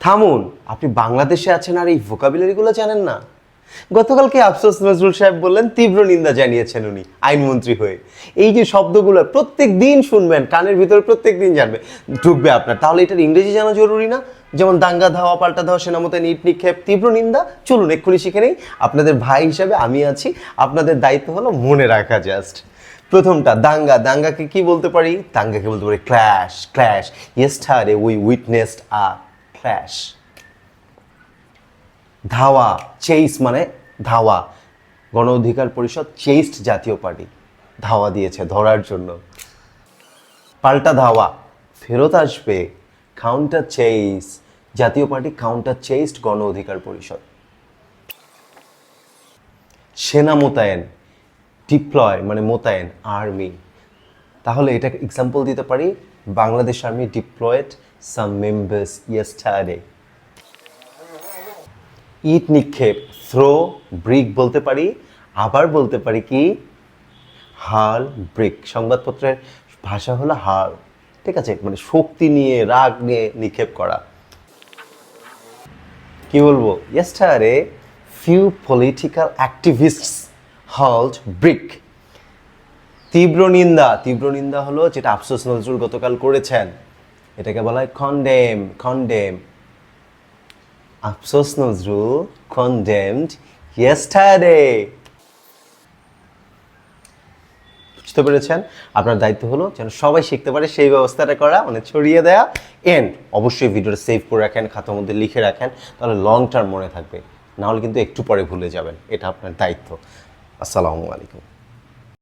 থামুন, আপনি বাংলাদেশে আছেন আর এই ভোকাবুলারিগুলো জানেন না। গতকালকে আফসোস নজরুল সাহেব বললেন, তীব্র নিন্দা জানিয়েছেন উনি, আইনমন্ত্রী হয়ে। এই যে শব্দগুলো, প্রত্যেক দিন শুনবেন, কানের ভিতরে প্রত্যেক দিন জানবে, ঢুকবে আপনার। তাহলে এটার ইংরেজি জানা জরুরি না? যেমন দাঙ্গা ধাওয়া, পাল্টা ধাওয়া সেনামতে নিট নিক্ষেপ, তীব্র নিন্দা। চলুন, এক্ষুনি শিখে নেই। আপনাদের ভাই হিসাবে আমি আছি, আপনাদের দায়িত্ব হলো মনে রাখা জাস্ট প্রথমটা, দাঙ্গা। দাঙ্গাকে কি বলতে পারি? দাঙ্গাকে বলতে পারি clash clash yesterday we witnessed a clash ধাওয়া চেইস মানে ধাওয়া। গণ অধিকার পরিষদ চেইস্ট জাতীয় পার্টি। ধাওয়া দিয়েছে ধরার জন্য। পাল্টা ধাওয়া, ফেরত আসবে কাউন্টার চেইস জাতীয় পার্টি কাউন্টার চেইস্ট গণ অধিকার পরিষদ। সেনা মোতায়েন ডিপ্লয় মানে মোতায়েন আর্মি তাহলে এটা এক্সাম্পল দিতে পারি। Bangladesh army deployed some members yesterday ইট নিক্ষেপ থ্রো ব্রিক বলতে পারি, আবার বলতে পারি কি? হাল ব্রিক সংবাদপত্রের ভাষা হলো হাল। ঠিক আছে? মানে শক্তি নিয়ে, রাগ নিয়ে নিক্ষেপ করা। কি বলব? Yesterday few political activists hold brick তীব্র নিন্দা তীব্র নিন্দা হলো যেটা আফসোস নজরুল গতকাল করেছেন। এটাকে বলা হয় কন্ডেম কন্ডেম আফসোস নজরুল কন্ডেমড ইয়েস্টারডে বুঝতে পেরেছেন? আপনার দায়িত্ব হলো যেন সবাই শিখতে পারে সেই ব্যবস্থাটা করা মানে ছড়িয়ে দেয়া। এন্ড অবশ্যই ভিডিওটা সেভ করে রাখেন, খাতার মধ্যে লিখে রাখেন, তাহলে লং টার্ম মনে থাকবে। নাহলে কিন্তু একটু পরে ভুলে যাবেন। এটা আপনার দায়িত্ব। আসসালামু আলাইকুম।